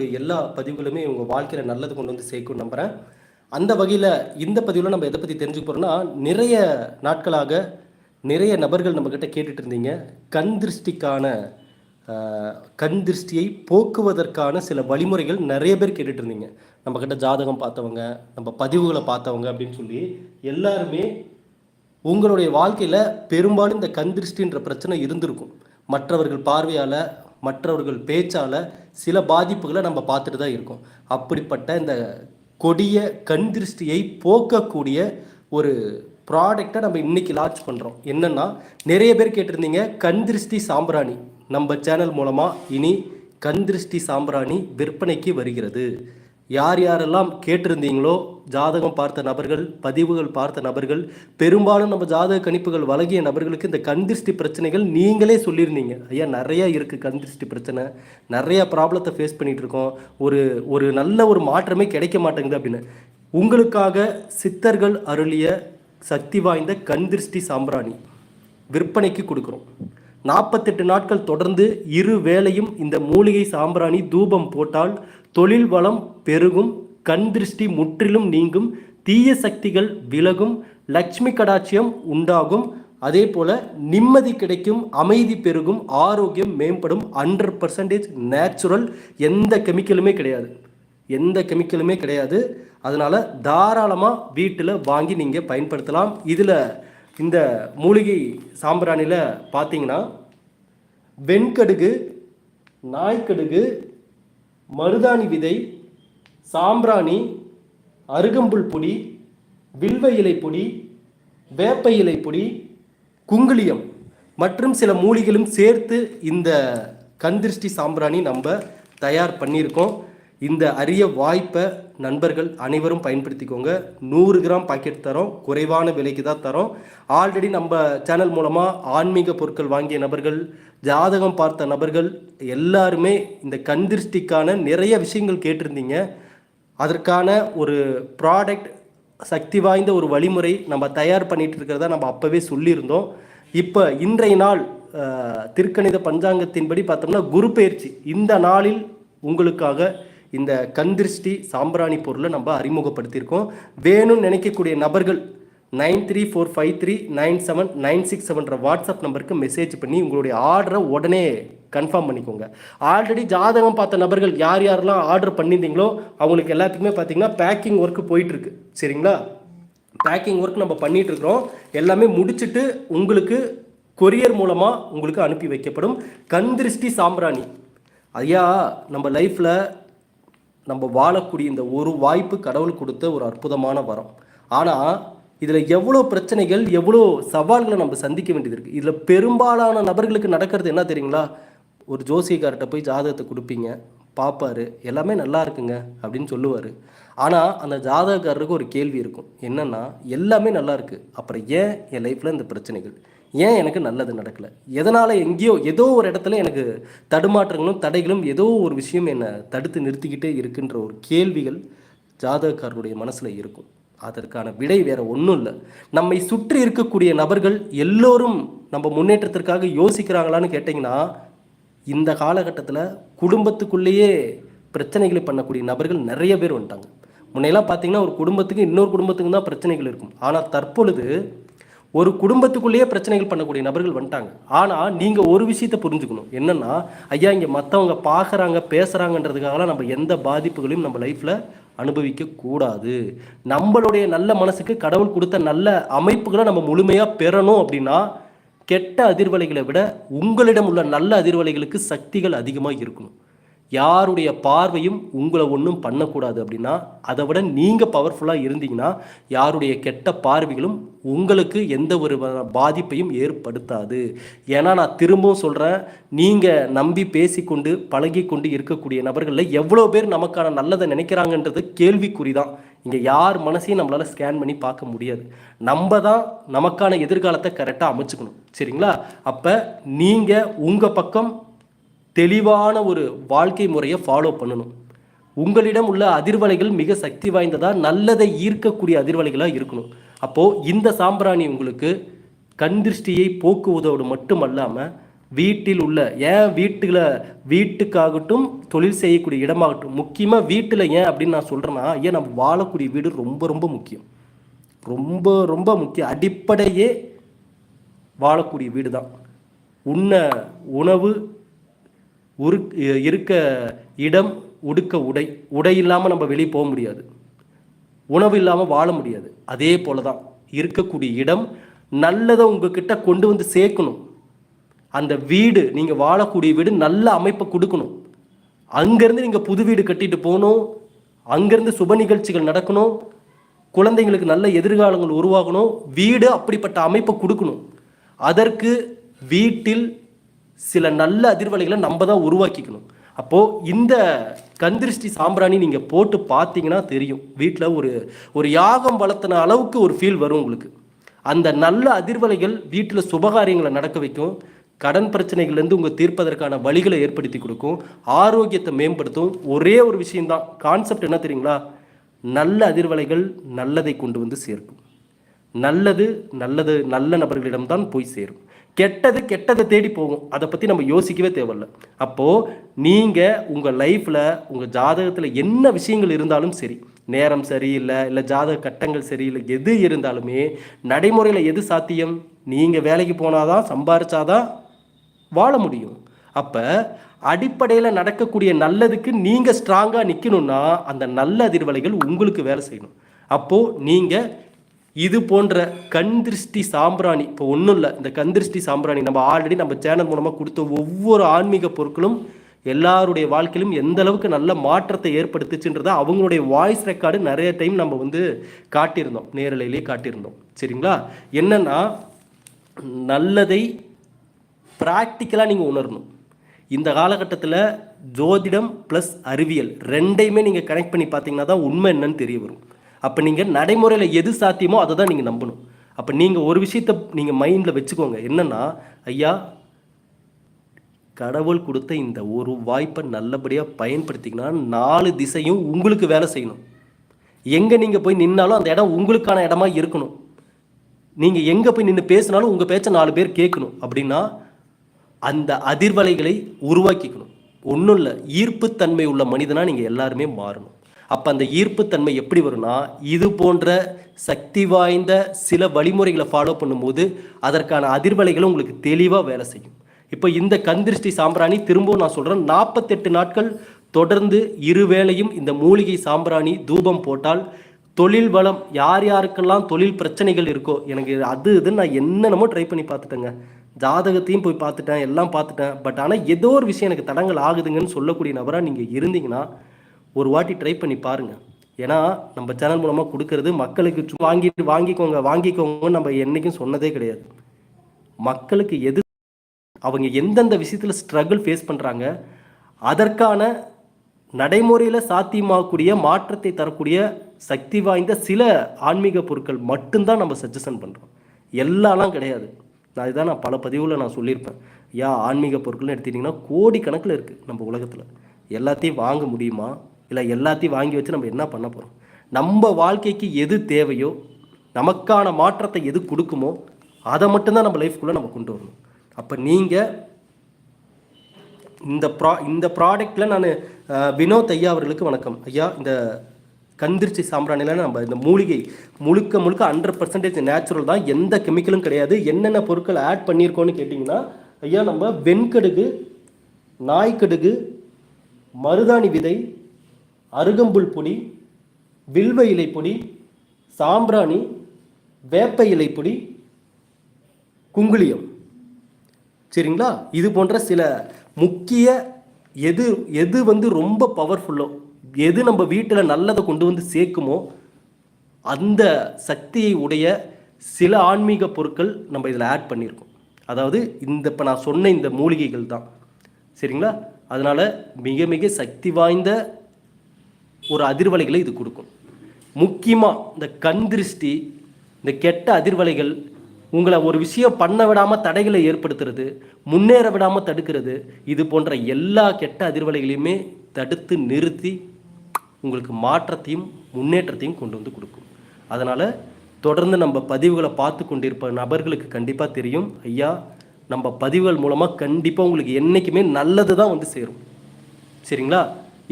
போடக்கூடிய எல்லா பதிவுகளுமே உங்கள் வாழ்க்கையில் நல்லது கொண்டு வந்து சேர்க்கும் நம்புகிறேன் அந்த வகையில் இந்த பதிவில் நம்ம எதை பற்றி தெரிஞ்சுக்க போகிறோம்னா நிறைய நாட்களாக நிறைய நபர்கள் நம்மக்கிட்ட கேட்டுட்டு இருந்தீங்க. கண் திருஷ்டிக்கான கண் திருஷ்டியை போக்குவதற்கான சில வழிமுறைகள் நிறைய பேர் கேட்டுட்டு இருந்தீங்க. நம்மக்கிட்ட ஜாதகம் பார்த்தவங்க நம்ம பதிவுகளை பார்த்தவங்க அப்படின்னு சொல்லி எல்லாருமே உங்களுடைய வாழ்க்கையில் பெரும்பாலும் இந்த கண் திருஷ்டின்ற பிரச்சனை இருந்திருக்கும். மற்றவர்கள் பார்வையால் மற்றவர்கள் பேச்சால் சில பாதிப்புகளை நம்ம பார்த்துட்டு தான் இருக்கோம். அப்படிப்பட்ட இந்த கொடிய கண் திருஷ்டியை போக்கக்கூடிய ஒரு ப்ராடக்டை நம்ம இன்னைக்கு லான்ச் பண்ணுறோம் என்னென்னா நிறைய பேர் கேட்டிருந்தீங்க கண் திருஷ்டி சாம்பிராணி. நம்ம சேனல் மூலமாக இனி கண் திருஷ்டி சாம்பிராணி விற்பனைக்கு வருகிறது. யார் யாரெல்லாம் கேட்டிருந்தீங்களோ ஜாதகம் பார்த்த நபர்கள் பதிவுகள் பார்த்த நபர்கள் பெரும்பாலும் நம்ம ஜாதக கணிப்புகள் வழங்கிய நபர்களுக்கு இந்த கந்திருஷ்டி பிரச்சனைகள் நீங்களே சொல்லியிருந்தீங்க. ஐயா நிறைய இருக்குது கண்திருஷ்டி பிரச்சனை. நிறையா ப்ராப்ளத்தை ஃபேஸ் பண்ணிகிட்ருக்கோம் இருக்கோம். ஒரு ஒரு நல்ல ஒரு மாற்றமே கிடைக்க மாட்டேங்குது அப்படின்னு. உங்களுக்காக சித்தர்கள் அருளிய சக்தி வாய்ந்த கண்திருஷ்டி சாம்பிராணி விற்பனைக்கு கொடுக்குறோம். நாற்பத்தெட்டு நாட்கள் தொடர்ந்து இரு வேளையும் இந்த மூலிகை சாம்பிராணி தூபம் போட்டால் தொழில் வளம் பெருகும் கண் திருஷ்டி முற்றிலும் நீங்கும் தீய சக்திகள் விலகும் லக்ஷ்மி கடாட்சியம் உண்டாகும். அதே போல் நிம்மதி கிடைக்கும் அமைதி பெருகும் ஆரோக்கியம் மேம்படும் ஹண்ட்ரட் பர்சன்டேஜ் நேச்சுரல் எந்த கெமிக்கலுமே கிடையாது. எந்த கெமிக்கலுமே கிடையாது. அதனால் தாராளமாக வீட்டில் வாங்கி நீங்கள் பயன்படுத்தலாம். இதில் இந்த மூலிகை சாம்பிராணியில் பார்த்தீங்கன்னா வெண்கடுகு நாய்க்கடுகு மருதாணி விதை சாம்பிராணி அருகம்புல் பொடி வில்வ இலை பொடி வேப்ப இலை பொடி குங்குளியம் மற்றும் சில மூலிகளும் சேர்த்து இந்த கந்திருஷ்டி சாம்பிராணி நம்ம தயார் பண்ணியிருக்கோம். இந்த அரிய வாய்ப்பை நண்பர்கள் அனைவரும் பயன்படுத்திக்கோங்க. நூறு கிராம் பாக்கெட் தரோம். குறைவான விலைக்கு தான் தரோம். ஆல்ரெடி நம்ம சேனல் மூலமாக ஆன்மீக பொருட்கள் வாங்கிய நபர்கள் ஜாதகம் பார்த்த நபர்கள் எல்லாருமே இந்த கந்திருஷ்டிக்கான நிறைய விஷயங்கள் கேட்டிருந்தீங்க. அதற்கான ஒரு ப்ராடக்ட் சக்தி வாய்ந்த ஒரு வழிமுறை நம்ம தயார் பண்ணிட்டு இருக்கிறதா நம்ம அப்போவே சொல்லியிருந்தோம். இப்போ இன்றைய நாள் திருக்கணித பஞ்சாங்கத்தின்படி பார்த்தோம்னா குரு பயிற்சி. இந்த நாளில் உங்களுக்காக இந்த கந்திருஷ்டி சாம்பிராணி பொருளை நம்ம அறிமுகப்படுத்தியிருக்கோம். வேணும்னு நினைக்கக்கூடிய நபர்கள் nine three four five three nine seven nine six செவன்ற WhatsApp நம்பருக்கு மெசேஜ் பண்ணி உங்களுடைய ஆர்டரை உடனே கன்ஃபார்ம் பண்ணிக்கோங்க. ஆல்ரெடி ஜாதகம் பார்த்த நபர்கள் யார் யாரெல்லாம் ஆர்டர் பண்ணியிருந்தீங்களோ அவங்களுக்கு எல்லாத்துக்குமே பார்த்தீங்கன்னா பேக்கிங் ஒர்க்கு போயிட்டுருக்கு. சரிங்களா? பேக்கிங் ஒர்க் நம்ம பண்ணிகிட்ருக்குறோம் எல்லாமே முடிச்சுட்டு உங்களுக்கு கொரியர் மூலமாக உங்களுக்கு அனுப்பி வைக்கப்படும். கண் திருஷ்டி சாம்பிராணி. ஐயா நம்ம லைஃப்பில் நம்ம வாழக்கூடிய இந்த ஒரு வாய்ப்பு கடவுள் கொடுத்த ஒரு அற்புதமான வரம். ஆனால் இதில் எவ்வளோ பிரச்சனைகள் எவ்வளோ சவால்களை நம்ம சந்திக்க வேண்டியது இருக்குது இதில் பெரும்பாலான நபர்களுக்கு நடக்கிறது என்ன தெரியுங்களா? ஒரு ஜோசியக்கார்ட்ட போய் ஜாதகத்தை கொடுப்பீங்க. பார்ப்பாரு எல்லாமே நல்லா இருக்குங்க அப்படின்னு சொல்லுவார். ஆனால் அந்த ஜாதகக்காரருக்கு ஒரு கேள்வி இருக்கும். என்னென்னா எல்லாமே நல்லா இருக்குது அப்புறம் ஏன் என் லைஃப்பில் இந்த பிரச்சனைகள்? ஏன் எனக்கு நல்லது நடக்கலை? எதனால் எங்கேயோ ஏதோ ஒரு இடத்துல எனக்கு தடுமாற்றங்களும் தடைகளும் ஏதோ ஒரு விஷயம் என்னை தடுத்து நிறுத்திக்கிட்டே இருக்குன்ற ஒரு கேள்விகள் ஜாதகக்காரருடைய மனசில் இருக்கும். அதற்கான விடை வேற ஒன்றும் இல்லை. நம்மை சுற்றி இருக்கக்கூடிய நபர்கள் எல்லோரும் நம்ம முன்னேற்றத்திற்காக யோசிக்கிறாங்களான்னு கேட்டிங்கன்னா இந்த காலகட்டத்தில் குடும்பத்துக்குள்ளேயே பிரச்சனைகளை பண்ணக்கூடிய நபர்கள் நிறைய பேர் வந்துட்டாங்க. முன்னையெல்லாம் பார்த்தீங்கன்னா ஒரு குடும்பத்துக்கு இன்னொரு குடும்பத்துக்கு தான் பிரச்சனைகள் இருக்கும். ஆனால் தற்பொழுது ஒரு குடும்பத்துக்குள்ளேயே பிரச்சனைகள் பண்ணக்கூடிய நபர்கள் வந்துட்டாங்க. ஆனால் நீங்கள் ஒரு விஷயத்தை புரிஞ்சுக்கணும். என்னென்னா ஐயா இங்கே மற்றவங்க பார்க்குறாங்க பேசுகிறாங்கன்றதுக்காகலாம் நம்ம எந்த பாதிப்புகளையும் நம்ம லைஃப்பில் அனுபவிக்க கூடாது. நம்மளுடைய நல்ல மனசுக்கு கடவுள் கொடுத்த நல்ல அமைப்புகளை நம்ம முழுமையாக பெறணும் அப்படின்னா கெட்ட அதிர்வலைகளை விட உங்களிடம் உள்ள நல்ல அதிர்வலைகளுக்கு சக்திகள் அதிகமாக இருக்கணும். யாருடைய பார்வையும் உங்களை ஒன்றும் பண்ணக்கூடாது அப்படின்னா அதை விட நீங்கள் பவர்ஃபுல்லாக இருந்தீங்கன்னா யாருடைய கெட்ட பார்வைகளும் உங்களுக்கு எந்த ஒரு பாதிப்பையும் ஏற்படுத்தாது. ஏன்னா நான் திரும்பவும் சொல்கிறேன் நீங்கள் நம்பி பேசிக்கொண்டு பழகி கொண்டு இருக்கக்கூடிய நபர்களில் எவ்வளோ பேர் நமக்கான நல்லதை நினைக்கிறாங்கன்றது கேள்விக்குறி தான். இங்கே யார் மனசையும் நம்மளால் ஸ்கேன் பண்ணி பார்க்க முடியாது. நம்ம தான் நமக்கான எதிர்காலத்தை கரெக்டாக அமைச்சுக்கணும். சரிங்களா? அப்போ நீங்கள் உங்கள் பக்கம் தெளிவான ஒரு வாழ்க்கை முறையை ஃபாலோ பண்ணணும். உங்களிடம் உள்ள அதிர்வலைகள் மிக சக்தி வாய்ந்ததாக நல்லதை ஈர்க்கக்கூடிய அதிர்வலைகளாக இருக்கணும். அப்போது இந்த சாம்பிராணி உங்களுக்கு கண் திருஷ்டியை போக்குவதோடு மட்டுமல்லாமல் வீட்டில் உள்ள ஏன் வீட்டில் வீட்டுக்காகட்டும் தொழில் செய்யக்கூடிய இடமாகட்டும் முக்கியமாக வீட்டில் ஏன் அப்படின்னு நான் சொல்கிறேன்னா ஏன் நம்ம வாழக்கூடிய வீடு ரொம்ப ரொம்ப முக்கியம். ரொம்ப ரொம்ப முக்கியம். அடிப்படையே வாழக்கூடிய வீடு தான் உண்ண உணவு உரு இருக்க இடம் உடுக்க உடை உடை இல்லாமல் நம்ம வெளியே போக முடியாது. உணவு இல்லாமல் வாழ முடியாது. அதே போல தான் இருக்கக்கூடிய இடம் நல்லதை உங்ககிட்ட கொண்டு வந்து சேர்க்கணும். அந்த வீடு நீங்கள் வாழக்கூடிய வீடு நல்ல அமைப்பை கொடுக்கணும். அங்கேருந்து நீங்கள் புது வீடு கட்டிட்டு போகணும். அங்கேருந்து சுப நிகழ்ச்சிகள் நடக்கணும். குழந்தைங்களுக்கு நல்ல எதிர்காலங்கள் உருவாகணும். வீடு அப்படிப்பட்ட அமைப்பை கொடுக்கணும். அதற்கு வீட்டில் சில நல்ல அதிர்வலைகளை நம்ம தான் உருவாக்கிக்கணும். அப்போது இந்த கந்திருஷ்டி சாம்பிராணி நீங்கள் போட்டு பார்த்தீங்கன்னா தெரியும். வீட்டில் ஒரு ஒரு யாகம் வளர்த்தின அளவுக்கு ஒரு ஃபீல் வரும் உங்களுக்கு. அந்த நல்ல அதிர்வலைகள் வீட்டில் சுபகாரியங்களை நடக்க வைக்கும். கடன் பிரச்சனைகள்லேருந்து உங்கள் தீர்ப்பதற்கான வழிகளை ஏற்படுத்தி கொடுக்கும். ஆரோக்கியத்தை மேம்படுத்தும். ஒரே ஒரு விஷயம்தான். கான்செப்ட் என்ன தெரியுங்களா? நல்ல அதிர்வலைகள் நல்லதை கொண்டு வந்து சேர்க்கும். நல்லது நல்லது நல்ல நபர்களிடம்தான் போய் சேரும். கெட்டது கெட்டதை தேடி போகும். அதை பற்றி நம்ம யோசிக்கவே தேவையில்ல. அப்போது நீங்கள் உங்கள் லைஃப்பில் உங்கள் ஜாதகத்தில் என்ன விஷயங்கள் இருந்தாலும் சரி நேரம் சரியில்லை இல்லை ஜாதக கட்டங்கள் சரியில்லை எது இருந்தாலுமே நடைமுறையில் எது சாத்தியம்? நீங்கள் வேலைக்கு போனாதான் சம்பாரிச்சாதான் வாழ முடியும். அப்போ அடிப்படையில் நடக்கக்கூடிய நல்லதுக்கு நீங்கள் ஸ்ட்ராங்காக நிற்கணும்னா அந்த நல்ல அதிர்வலைகள் உங்களுக்கு வேலை செய்யணும். அப்போது நீங்கள் இது போன்ற கண் திருஷ்டி சாம்பிராணி இப்போ ஒன்றும் இல்லை இந்த கண் திருஷ்டி சாம்பிராணி நம்ம ஆல்ரெடி நம்ம சேனல் மூலமாக கொடுத்த ஒவ்வொரு ஆன்மீக பொருட்களும் எல்லாருடைய வாழ்க்கையிலும் எந்த அளவுக்கு நல்ல மாற்றத்தை ஏற்படுத்துச்சுன்றதை அவங்களுடைய வாய்ஸ் ரெக்கார்டு நிறைய டைம் நம்ம வந்து காட்டியிருந்தோம் நேரலையிலேயே காட்டியிருந்தோம். சரிங்களா? என்னன்னா நல்லதை ப்ராக்டிக்கலாக நீங்கள் உணரணும். இந்த காலகட்டத்தில் ஜோதிடம் ப்ளஸ் அறிவியல் ரெண்டையுமே நீங்கள் கனெக்ட் பண்ணி பார்த்தீங்கன்னா தான் உண்மை என்னன்னு தெரிய வரும். அப்போ நீங்கள் நடைமுறையில் எது சாத்தியமோ அதை தான் நீங்கள் நம்பணும். அப்போ நீங்கள் ஒரு விஷயத்தை நீங்கள் மைண்டில் வச்சுக்கோங்க. என்னென்னா ஐயா கடவுள் கொடுத்த இந்த ஒரு வாய்ப்பை நல்லபடியாக பயன்படுத்திங்கன்னா நாலு திசையும் உங்களுக்கு வேலை செய்யணும். எங்கே நீங்கள் போய் நின்னாலும் அந்த இடம் உங்களுக்கான இடமா இருக்கணும். நீங்கள் எங்கே போய் நின்று பேசினாலும் உங்கள் பேச்சை நாலு பேர் கேட்கணும். அப்படின்னா அந்த அதிர்வலைகளை உருவாக்கிக்கணும். ஒன்றும் இல்லை ஈர்ப்புத்தன்மை உள்ள மனிதனாக நீங்கள் எல்லாருமே மாறணும். அப்போ அந்த ஈர்ப்புத்தன்மை எப்படி வரும்னா இது போன்ற சக்தி வாய்ந்த சில வழிமுறைகளை ஃபாலோ பண்ணும்போது அதற்கான அதிர்வலைகளும் உங்களுக்கு தெளிவாக வேலை செய்யும். இப்போ இந்த கந்திருஷ்டி சாம்பிராணி திரும்பவும் நான் சொல்கிறேன் நாற்பத்தெட்டு நாட்கள் தொடர்ந்து இருவேளையும் இந்த மூலிகை சாம்பிராணி தூபம் போட்டால் தொழில் வளம் யார் யாருக்கெல்லாம் தொழில் பிரச்சனைகள் இருக்கோ எனக்கு அது இதுன்னு நான் என்னென்னமோ ட்ரை பண்ணி பார்த்துட்டேங்க. ஜாதகத்தையும் போய் பார்த்துட்டேன் எல்லாம் பார்த்துட்டேன். பட் ஆனால் ஏதோ ஒரு விஷயம் எனக்கு தடங்கள் ஆகுதுங்கன்னு சொல்லக்கூடிய நபராக நீங்கள் இருந்தீங்கன்னா ஒரு வாட்டி ட்ரை பண்ணி பாருங்கள் ஏன்னா நம்ம சேனல் மூலமாக கொடுக்கறது மக்களுக்கு வாங்கிட்டு வாங்கிக்கோங்க வாங்கிக்கோங்கன்னு நம்ம என்றைக்கும் சொன்னதே கிடையாது. மக்களுக்கு எது அவங்க எந்தெந்த விஷயத்தில் ஸ்ட்ரகிள் ஃபேஸ் பண்ணுறாங்க அதற்கான நடைமுறையில் சாத்தியமாகக்கூடிய மாற்றத்தை தரக்கூடிய சக்தி வாய்ந்த சில ஆன்மீக பொருட்கள் மட்டும்தான் நம்ம சஜஷன் பண்ணுறோம் எல்லாம் கிடையாது. நான் இதுதான் நான் பல பதிவுகளில் நான் சொல்லியிருப்பேன். யா ஆன்மீக பொருட்கள்னு எடுத்துக்கிட்டிங்கன்னா கோடி கணக்கில் இருக்குது நம்ம உலகத்தில். எல்லாத்தையும் வாங்க முடியுமா? இல்லை எல்லாத்தையும் வாங்கி வச்சு நம்ம என்ன பண்ண போகிறோம் நம்ம வாழ்க்கைக்கு எது தேவையோ நமக்கான மாற்றத்தை எது கொடுக்குமோ அதை மட்டும்தான் நம்ம லைஃப்குள்ளே நம்ம கொண்டு வரணும். அப்போ நீங்கள் இந்த ப்ரா இந்த ப்ராடக்ட்டில் நான் வினோத் ஐயா அவர்களுக்கு வணக்கம். ஐயா இந்த கந்திருச்சி சாம்பிராணியில் நம்ம இந்த மூலிகை முழுக்க முழுக்க ஹண்ட்ரட் பர்சன்டேஜ் நேச்சுரல் தான். எந்த கெமிக்கலும் கிடையாது. என்னென்ன பொருட்கள் ஆட் பண்ணியிருக்கோன்னு கேட்டிங்கன்னா ஐயா நம்ம வெண்கடுகு நாய்க்கடுகு மருதாணி விதை அருகம்புல் பொடி வில்வ இலை பொடி சாம்பிராணி வேப்ப இலை பொடி குங்குளியம். சரிங்களா? இது போன்ற சில முக்கிய எது எது வந்து ரொம்ப பவர்ஃபுல்லோ எது நம்ம வீட்டில் நல்லதை கொண்டு வந்து சேர்க்குமோ அந்த சக்தியை உடைய சில ஆன்மீக பொருட்கள் நம்ம இதில் ஆட் பண்ணியிருக்கோம். அதாவது இந்த இப்போ நான் சொன்ன இந்த மூலிகைகள் தான். சரிங்களா? அதனால் மிக மிக சக்தி வாய்ந்த ஒரு அதிர்வலைகளை இது கொடுக்கும். முக்கியமாக இந்த கண் திருஷ்டி இந்த கெட்ட அதிர்வலைகள் உங்களை ஒரு விஷயம் பண்ண விடாமல் தடைகளை ஏற்படுத்துறது முன்னேற விடாமல் தடுக்கிறது இது போன்ற எல்லா கெட்ட அதிர்வலைகளையுமே தடுத்து நிறுத்தி உங்களுக்கு மாற்றத்தையும் முன்னேற்றத்தையும் கொண்டு வந்து கொடுக்கும். அதனால் தொடர்ந்து நம்ம பதிவுகளை பார்த்து கொண்டிருப்ப நபர்களுக்கு கண்டிப்பாக தெரியும். ஐயா நம்ம பதிவுகள் மூலமாக கண்டிப்பாக உங்களுக்கு என்றைக்குமே நல்லது தான் வந்து சேரும். சரிங்களா?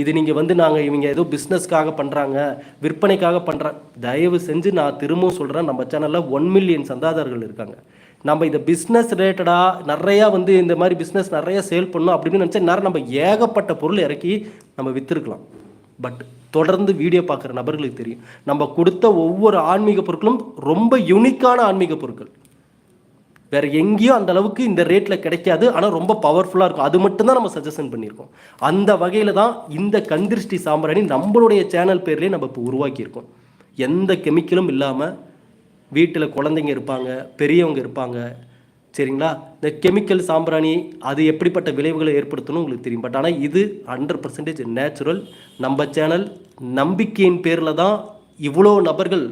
இது நீங்கள் வந்து நாங்கள் இவங்க ஏதோ பிஸ்னஸ்க்காக பண்ணுறாங்க விற்பனைக்காக பண்ணுறாங்க தயவு செஞ்சு நான் திரும்பவும் சொல்கிறேன் நம்ம சேனலில் ஒன் மில்லியன் சந்தாதாரர்கள் இருக்காங்க. நம்ம இந்த பிஸ்னஸ் ரிலேட்டடாக நிறையா வந்து இந்த மாதிரி பிஸ்னஸ் நிறையா சேல் பண்ணணும் அப்படின்னு நினச்சா நேரம் நம்ம ஏகப்பட்ட பொருள் இறக்கி நம்ம விற்றுருக்கலாம் பட் தொடர்ந்து வீடியோ பார்க்குற நபர்களுக்கு தெரியும். நம்ம கொடுத்த ஒவ்வொரு ஆன்மீக பொருட்களும் ரொம்ப யூனிக்கான ஆன்மீக பொருட்கள். வேற எங்கேயும் அந்த அளவுக்கு இந்த ரேட்டில் கிடைக்காது. ஆனால் ரொம்ப பவர்ஃபுல்லாக இருக்கும். அது மட்டும்தான் நம்ம சஜஷன் பண்ணியிருக்கோம். அந்த வகையில் தான் இந்த கந்திருஷ்டி சாம்பிராணி நம்மளுடைய சேனல் பேர்லேயே நம்ம இப்போ உருவாக்கியிருக்கோம். எந்த கெமிக்கலும் இல்லாமல் வீட்டில் குழந்தைங்க இருப்பாங்க பெரியவங்க இருப்பாங்க சரிங்களா? இந்த கெமிக்கல் சாம்பிராணி அது எப்படிப்பட்ட விளைவுகளை ஏற்படுத்தணும் உங்களுக்கு தெரியும். பட் ஆனால் இது ஹண்ட்ரட் பர்சன்டேஜ் நேச்சுரல் நம்ம சேனல் நம்பிக்கையின் பேரில் தான் இவ்வளோ நபர்கள்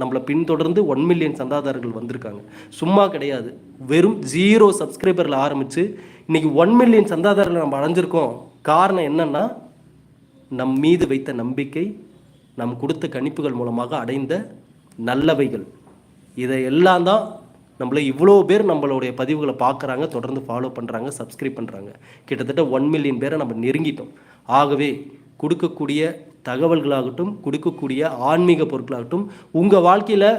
நம்மளை பின்தொடர்ந்து ஒன் மில்லியன் சந்தாதாரர்கள் வந்திருக்காங்க. சும்மா கிடையாது. வெறும் ஜீரோ சப்ஸ்கிரைபரில் ஆரம்பித்து இன்னைக்கு ஒன் மில்லியன் சந்தாதாரர்கள் நம்ம அடைஞ்சிருக்கோம். காரணம் என்னென்னா நம் மீது வைத்த நம்பிக்கை நம் கொடுத்த கணிப்புகள் மூலமாக அடைந்த நல்லவைகள். இதை எல்லாம் தான் நம்மளை இவ்வளோ பேர் நம்மளுடைய பதிவுகளை பார்க்குறாங்க தொடர்ந்து ஃபாலோ பண்ணுறாங்க சப்ஸ்கிரைப் பண்ணுறாங்க கிட்டத்தட்ட ஒன் மில்லியன் பேரை நம்ம நெருங்கிட்டோம். ஆகவே கொடுக்கக்கூடிய தகவல்களாகட்டும் கொடுக்கக்கூடிய ஆன்மீக பொருட்களாகட்டும் உங்கள் வாழ்க்கையில்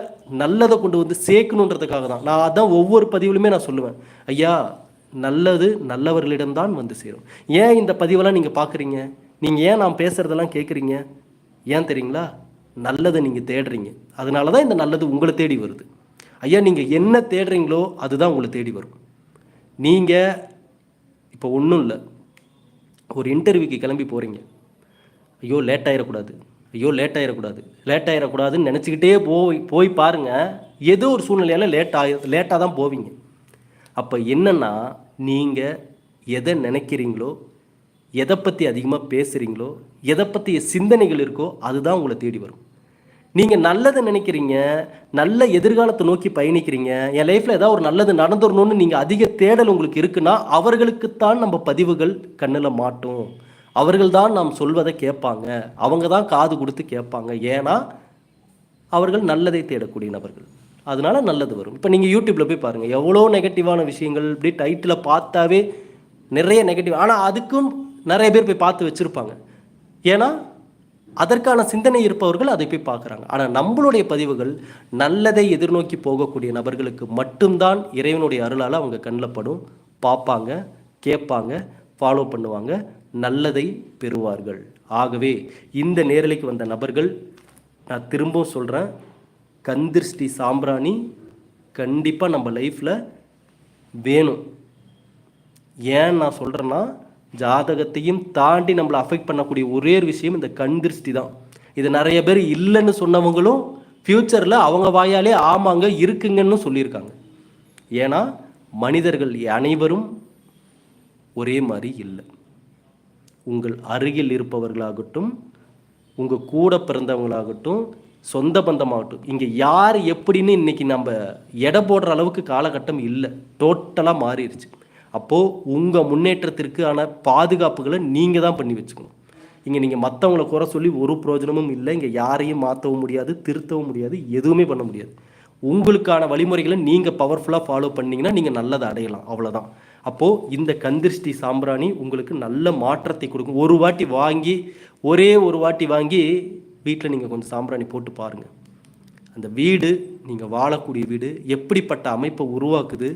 நல்லதை கொண்டு வந்து சேர்க்கணுன்றதுக்காக தான். நான் அதான் ஒவ்வொரு பதிவுலையுமே நான் சொல்லுவேன். ஐயா நல்லது நல்லவர்களிடம்தான் வந்து சேரும். ஏன் இந்த பதிவெல்லாம் நீங்கள் பார்க்குறீங்க நீங்கள் ஏன் நான் பேசுகிறதெல்லாம் கேட்குறீங்க ஏன் தெரியுங்களா? நல்லதை நீங்கள் தேடுறீங்க. அதனால தான் இந்த நல்லது உங்களை தேடி வருது. ஐயா நீங்கள் என்ன தேடுறீங்களோ அதுதான் உங்களை தேடி வரும். நீங்கள் இப்போ ஒன்றும் இல்லை. ஒரு இன்டர்வியூக்கு கிளம்பி போகிறீங்க ஐயோ லேட் ஆகிடக்கூடாது ஐயோ லேட் ஆகிடக்கூடாது லேட் ஆகிடக்கூடாதுன்னு நினச்சிக்கிட்டே போய் போய் பாருங்கள் ஏதோ ஒரு சூழ்நிலையால் லேட் ஆகி லேட்டாக தான் போவீங்க. அப்போ என்னென்னா நீங்கள் எதை நினைக்கிறீங்களோ எதை பற்றி அதிகமாக பேசுகிறீங்களோ எதை பற்றிய சிந்தனைகள் இருக்கோ அதுதான் உங்களை தேடி வரும். நீங்கள் நல்லதை நினைக்கிறீங்க நல்ல எதிர்காலத்தை நோக்கி பயணிக்கிறீங்க என் லைஃப்பில் ஏதாவது ஒரு நல்லது நடந்துடணும்னு நீங்கள் அதிக தேடல் உங்களுக்கு இருக்குன்னா அவர்களுக்குத்தான் நம்ம பதிவுகள் கண்ணில் மாட்டோம். அவர்கள் தான் நாம் சொல்வதை கேட்பாங்க. அவங்க தான் காது கொடுத்து கேட்பாங்க. ஏன்னா அவர்கள் நல்லதை தேடக்கூடிய நபர்கள். அதனால நல்லது வரும். இப்போ நீங்கள் யூடியூப்பில் போய் பாருங்கள் எவ்வளோ நெகட்டிவான விஷயங்கள் இப்படி டைட்டில் பார்த்தாவே நிறைய நெகட்டிவ் ஆனால் அதுக்கும் நிறைய பேர் போய் பார்த்து வச்சுருப்பாங்க. ஏன்னா அதற்கான சிந்தனை இருப்பவர்கள் அதை போய் பார்க்குறாங்க. ஆனால் நம்மளுடைய பதிவுகள் நல்லதை எதிர்நோக்கி போகக்கூடிய நபர்களுக்கு மட்டும்தான் இறைவனுடைய அருளால் அவங்க கண்ணில் படும். பார்ப்பாங்க கேட்பாங்க ஃபாலோ பண்ணுவாங்க. நல்லதை பெறுவார்கள். ஆகவே இந்த நேரலைக்கு வந்த நபர்கள் நான் திரும்பவும் சொல்கிறேன் கந்திருஷ்டி சாம்பிராணி கண்டிப்பாக நம்ம லைஃப்பில் வேணும். ஏன் நான் சொல்கிறேன்னா ஜாதகத்தையும் தாண்டி நம்மளை அஃபெக்ட் பண்ணக்கூடிய ஒரே ஒரு விஷயம் இந்த கந்திருஷ்டி தான். இது நிறைய பேர் இல்லைன்னு சொன்னவங்களும் ஃப்யூச்சரில் அவங்க வாயாலே ஆமாங்க இருக்குங்கன்னு சொல்லியிருக்காங்க. ஏன்னா மனிதர்கள் அனைவரும் ஒரே மாதிரி இல்லை. உங்கள் அருகில் இருப்பவர்களாகட்டும் உங்கள் கூட பிறந்தவங்களாகட்டும் சொந்த பந்தமாகட்டும் இங்கே யார் எப்படின்னு இன்றைக்கி நம்ம எடை போடுற அளவுக்கு காலகட்டம் இல்லை. டோட்டலாக மாறிடுச்சு. அப்போது உங்கள் முன்னேற்றத்திற்கான பாதுகாப்புகளை நீங்கள் தான் பண்ணி வச்சுக்கணும். இங்கே நீங்கள் மற்றவங்கள குறை சொல்லி ஒரு பிரயோஜனமும் இல்லை. இங்கே யாரையும் மாற்றவும் முடியாது திருத்தவும் முடியாது எதுவுமே பண்ண முடியாது. உங்களுக்கான வழிமுறைகளை நீங்கள் பவர்ஃபுல்லாக ஃபாலோ பண்ணிங்கன்னா நீங்கள் நல்லதை அடையலாம். அவ்வளோதான் அப்போது இந்த கந்திருஷ்டி சாம்பிராணி உங்களுக்கு நல்ல மாற்றத்தை கொடுக்கும். ஒரு வாட்டி வாங்கி ஒரே ஒரு வாட்டி வாங்கி வீட்டில் நீங்கள் கொஞ்சம் சாம்பிராணி போட்டு பாருங்கள் அந்த வீடு நீங்கள் வாழக்கூடிய வீடு எப்படிப்பட்ட அமைப்பை உருவாக்குது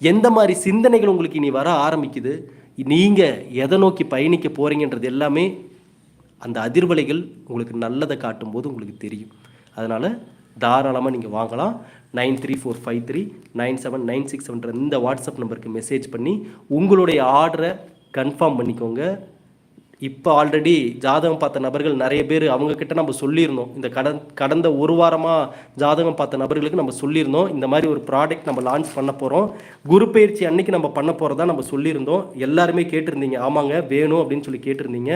எந்த மாதிரி சிந்தனைகள் உங்களுக்கு இனி வர ஆரம்பிக்குது நீங்கள் எதை நோக்கி பயணிக்க போகிறீங்கன்றது எல்லாமே அந்த அதிர்வலைகள் உங்களுக்கு நல்லதை காட்டும்போது உங்களுக்கு தெரியும். அதனால் தாராளமாக நீங்கள் வாங்கலாம். Nine three four five three nine seven nine six செவன்ற இந்த வாட்ஸ்அப் நம்பருக்கு மெசேஜ் பண்ணி உங்களுடைய ஆர்டரை கன்ஃபார்ம் பண்ணிக்கோங்க. இப்போ ஆல்ரெடி ஜாதகம் பார்த்த நபர்கள் நிறைய பேர் அவங்கக்கிட்ட நம்ம சொல்லியிருந்தோம். இந்த கடன் கடந்த ஒரு வாரமாக ஜாதகம் பார்த்த நபர்களுக்கு நம்ம சொல்லியிருந்தோம். இந்த மாதிரி ஒரு ப்ராடக்ட் நம்ம லான்ச் பண்ண போகிறோம் குரு பயிற்சி அன்னைக்கு நம்ம பண்ண போகிறதா நம்ம சொல்லியிருந்தோம். எல்லாருமே கேட்டிருந்தீங்க. ஆமாங்க வேணும் அப்படின்னு சொல்லி கேட்டிருந்தீங்க.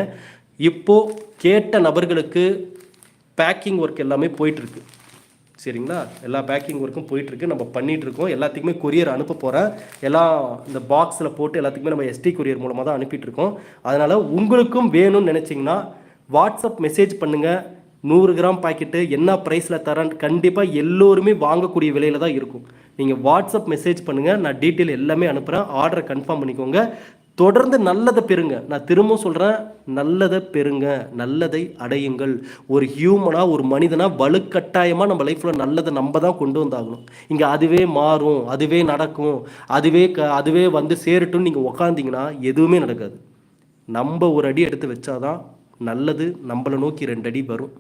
இப்போது கேட்ட நபர்களுக்கு பேக்கிங் ஒர்க் எல்லாமே போயிட்டுருக்கு சரிங்களா? எல்லா பேக்கிங் ஒர்க்கும் போயிட்டுருக்கு. நம்ம பண்ணிகிட்ருக்கோம் எல்லாத்துக்குமே கொரியர் அனுப்ப போகிறேன் எல்லாம் இந்த பாக்ஸில் போட்டு எல்லாத்துக்குமே நம்ம எஸ்டி கொரியர் மூலமாக தான் அனுப்பிட்டுருக்கோம். அதனால் உங்களுக்கும் வேணும்னு நினச்சிங்கன்னா வாட்ஸ்அப் மெசேஜ் பண்ணுங்கள் நூறு கிராம் பாக்கெட்டு என்ன ப்ரைஸில் தரேன். கண்டிப்பாக எல்லோருமே வாங்கக்கூடிய விலையில் தான் இருக்கும். நீங்கள் வாட்ஸ்அப் மெசேஜ் பண்ணுங்கள் நான் டீட்டெயில் எல்லாமே அனுப்புகிறேன் ஆர்டரை கன்ஃபார்ம் பண்ணிக்கோங்க. தொடர்ந்து நல்லதை பெறுங்க. நான் திரும்பவும் சொல்கிறேன் நல்லதை பெறுங்க. நல்லதை அடையுங்கள். ஒரு ஹியூமனாக ஒரு மனிதனாக வலுக்கட்டாயமாக நம்ம லைஃப்பில் நல்லதை நம்ம தான் கொண்டு வந்தாகணும். இங்கே அதுவே மாறும் அதுவே நடக்கும் அதுவே க அதுவே வந்து சேரட்டும்னு நீங்கள் உக்காந்தீங்கன்னா எதுவுமே நடக்காது. நம்ம ஒரு அடி எடுத்து வச்சாதான் நல்லது நம்மளை நோக்கி ரெண்டு அடி வரும்.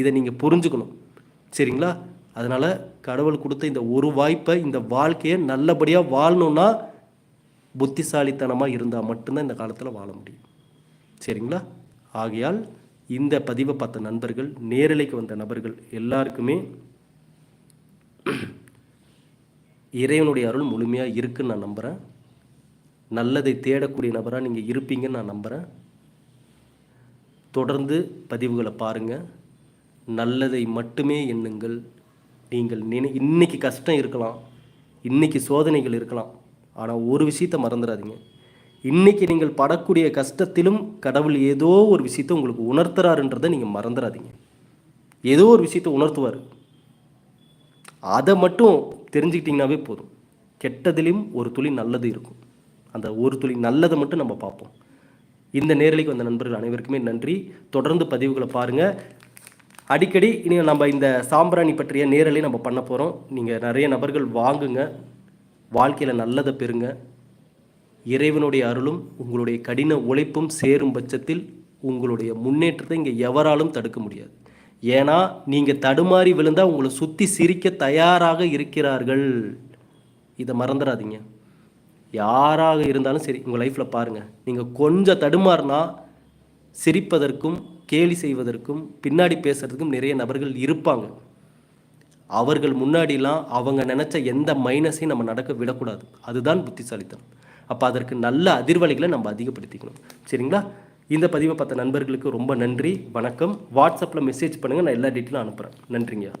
இதை நீங்கள் புரிஞ்சுக்கணும். சரிங்களா? அதனால் கடவுள் கொடுத்த இந்த ஒரு வாய்ப்பை இந்த வாழ்க்கையை நல்லபடியாக வாழணுன்னா புத்திசாலித்தனமாக இருந்தால் மட்டும்தான் இந்த காலத்தில் வாழ முடியும். சரிங்களா? ஆகையால் இந்த பதிவை பார்த்த நண்பர்கள் நேரலைக்கு வந்த நபர்கள் எல்லாருக்குமே இறைவனுடைய அருள் முழுமையாக இருக்குன்னு நான் நம்புகிறேன் நல்லதை தேடக்கூடிய நபராக நீங்கள் இருப்பீங்கன்னு நான் நம்புகிறேன் தொடர்ந்து பதிவுகளை பாருங்கள் நல்லதை மட்டுமே எண்ணுங்கள். நீங்கள் நினை இன்னைக்கு கஷ்டம் இருக்கலாம். இன்றைக்கி சோதனைகள் இருக்கலாம். ஆனால் ஒரு விஷயத்தை மறந்துடாதீங்க. இன்னைக்கு நீங்கள் படக்கூடிய கஷ்டத்திலும் கடவுள் ஏதோ ஒரு விஷயத்தை உங்களுக்கு உணர்த்துறாருன்றதை நீங்கள் மறந்துடாதீங்க. ஏதோ ஒரு விஷயத்தை உணர்த்துவார். அதை மட்டும் தெரிஞ்சுக்கிட்டிங்கனாவே போதும். கெட்டதிலும் ஒரு துளி நல்லது இருக்கும். அந்த ஒரு துளி நல்லதை மட்டும் நம்ம பார்ப்போம். இந்த நேரலைக்கு வந்த நண்பர்கள் அனைவருக்குமே நன்றி. தொடர்ந்து பதிவுகளை பாருங்கள் அடிக்கடி இனி நம்ம இந்த சாம்பிராணி பற்றிய நேரலை நம்ம பண்ண போகிறோம் நீங்கள் நிறைய நபர்கள் வாங்குங்க. வாழ்க்கையில் நல்லதை பெறுங்க. இறைவனுடைய அருளும் உங்களுடைய கடின உழைப்பும் சேரும் பட்சத்தில் உங்களுடைய முன்னேற்றத்தை இங்கே எவராலும் தடுக்க முடியாது. ஏன்னா நீங்கள் தடுமாறி விழுந்தால் உங்களை சுற்றி சிரிக்க தயாராக இருக்கிறார்கள். இதை மறந்துடாதீங்க. யாராக இருந்தாலும் சரி உங்கள் லைஃப்பில் பாருங்கள் நீங்கள் கொஞ்சம் தடுமாறினா சிரிப்பதற்கும் கேலி செய்வதற்கும் பின்னாடி பேசுகிறதுக்கும் நிறைய நபர்கள் இருப்பாங்க. அவர்கள் முன்னாடிலாம் அவங்க நினச்ச எந்த மைனஸையும் நம்ம நடக்க விடக்கூடாது. அதுதான் புத்திசாலித்தனம். அப்போ அதற்கு நல்ல அதிர்வலைகளை நம்ம அதிகப்படுத்திக்கணும். சரிங்களா? இந்த பதிவை பார்த்த நண்பர்களுக்கு ரொம்ப நன்றி. வணக்கம். வாட்ஸ்அப்பில் மெசேஜ் பண்ணுங்கள் நான் எல்லா டீட்டெயிலும் அனுப்புகிறேன் நன்றிங்க.